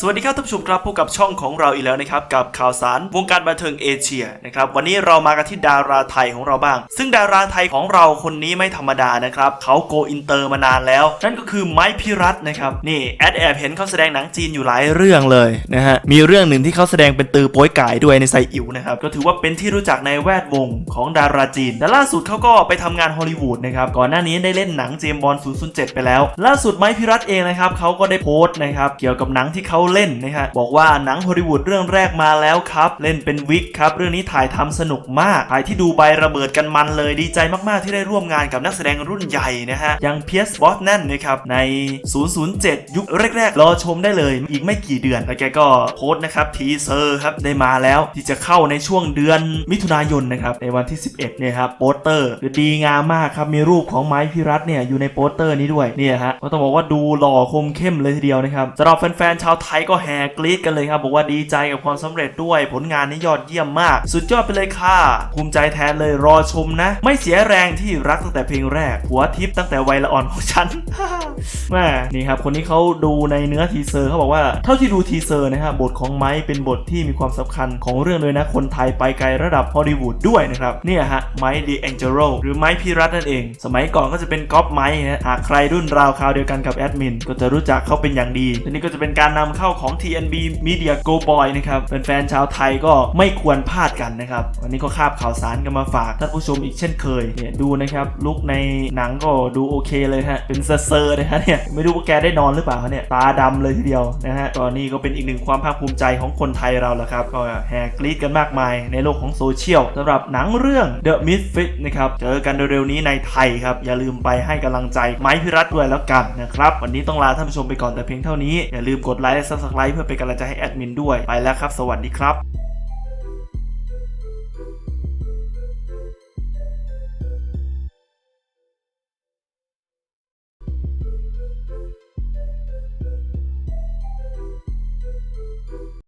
สวัสดีครับท่านผู้ชมครับพบกับช่องของเราอีกแล้วนะครับกับข่าวสารวงการบันเทิงเอเชียนะครับวันนี้เรามากันที่ดาราไทยของเราบ้าง ซึ่งดาราไทยของเราคนนี้ไม่ธรรมดานะครับเขาโกอินเตอร์มานานแล้ว นั่นก็คือไม้พิรัตนะครับนี่แอดแอบเห็นเขาแสดงหนังจีนอยู่หลายเรื่องเลยนะฮะมีเรื่องหนึ่งที่เขาแสดงเป็นตือโป้ยก่ายด้วยในไซอิ๋วนะครับก็ถือว่าเป็นที่รู้จักในแวดวงของดาราจีนแต่ล่าสุดเขาก็ไปทำงานฮอลลีวูดนะครับก่อนหน้านี้ได้เล่นหนังเจมส์บอล007 ไปแล้ว ล่าสุดไม้พิรัตเองนะครับเขาก็ได้โพสต์นะครับเกี่ยวกับหนังที่เขาเล่นนะฮะบอกว่าหนังฮอลลีวูดเรื่องแรกมาแล้วครับ เล่นเป็นวิกครับ เรื่องนี้ถ่ายทำสนุกมากถ่ายที่ดูใบระเบิดกันมันเลยดีใจมากๆที่ได้ร่วมงานกับนักแสดงรุ่นใหญ่นะฮะอย่างเพียสบอสแนนนะครับใน 007 ยุคแรกๆ รอชมได้เลยอีกไม่กี่เดือนแล้วแกก็โพสต์นะครับทีเซอร์ครับได้มาแล้วที่จะเข้าในช่วงเดือนมิถุนายนนะครับในวันที่ 11เนี่ยครับโปสเตอร์คือดีงามมากครับมีรูปของไม้พิรัตเนี่ยอยู่ในโปสเตอร์นี้ด้วยเนี่ยฮะก็ต้องบอกว่าดูหล่อคมเข้มเลยทีเดียวนะครับสำหรับแฟนๆชาวไทยก็แห่กรี๊ดกันเลยครับบอกว่าดีใจกับความสำเร็จด้วยผลงานนี้ยอดเยี่ยมมาก สุดยอดไปเลยค่ะ ภูมิใจแทนเลยรอชมนะ ไม่เสียแรงที่รักตั้งแต่เพลงแรก หัวทิพย์ตั้งแต่วัยละอ่อนของฉันแม่นี่ครับ คนนี้เขาดูในเนื้อทีเซอร์เขาบอกว่าเท่าที่ดูทีเซอร์นะฮะบบทของไม้เป็นบทที่มีความสำคัญของเรื่องเลยนะ คนไทยไปไกลระดับฮอลลีวูดด้วยนะครับเนี่ยฮะไม้ดีแองเจโรหรือไม้พิรัตนั่นเอง สมัยก่อนก็จะเป็นก๊อปไม้นะหากใครรุ่นราวคราวเดียวกันกับแอดมินก็จะรู้จักเขาเป็นอย่างดีทีนี้ก็จะเป็นการนำเข้าของ TNB Media Go Boy นะครับแฟนๆชาวไทยก็ไม่ควรพลาดกันนะครับ วันนี้ก็คาบข่าวสารกันมาฝากท่านผู้ชมอีกเช่นเคยเนี่ยดูนะครับลุกในหนังก็ดูโอเคเลยฮะเป็นเซอร์นะฮะเนี่ยไม่รู้ว่าแกได้นอนหรือเปล่าเนี่ยตาดำเลยทีเดียวนะฮะก็นี่ก็เป็นอีกหนึ่งความภาคภูมิใจของคนไทยเราแหละครับก็แห่กรี๊ดกันมากมายในโลกของโซเชียลสำหรับหนังเรื่อง The Misfit นะครับเจอกันเร็วๆนี้ในไทยครับอย่าลืมไปให้กำลังใจไม้พิรัตด้วยแล้วกันนะครับ วันนี้ต้องลาท่านผู้ชมไปก่อนแต่เพียงเท่านี้อย่าลืมกดไลค์และ Subscribe เพื่อเป็นกำลังใจให้แอดมินด้วย ไปแล้วครับ สวัสดีครับ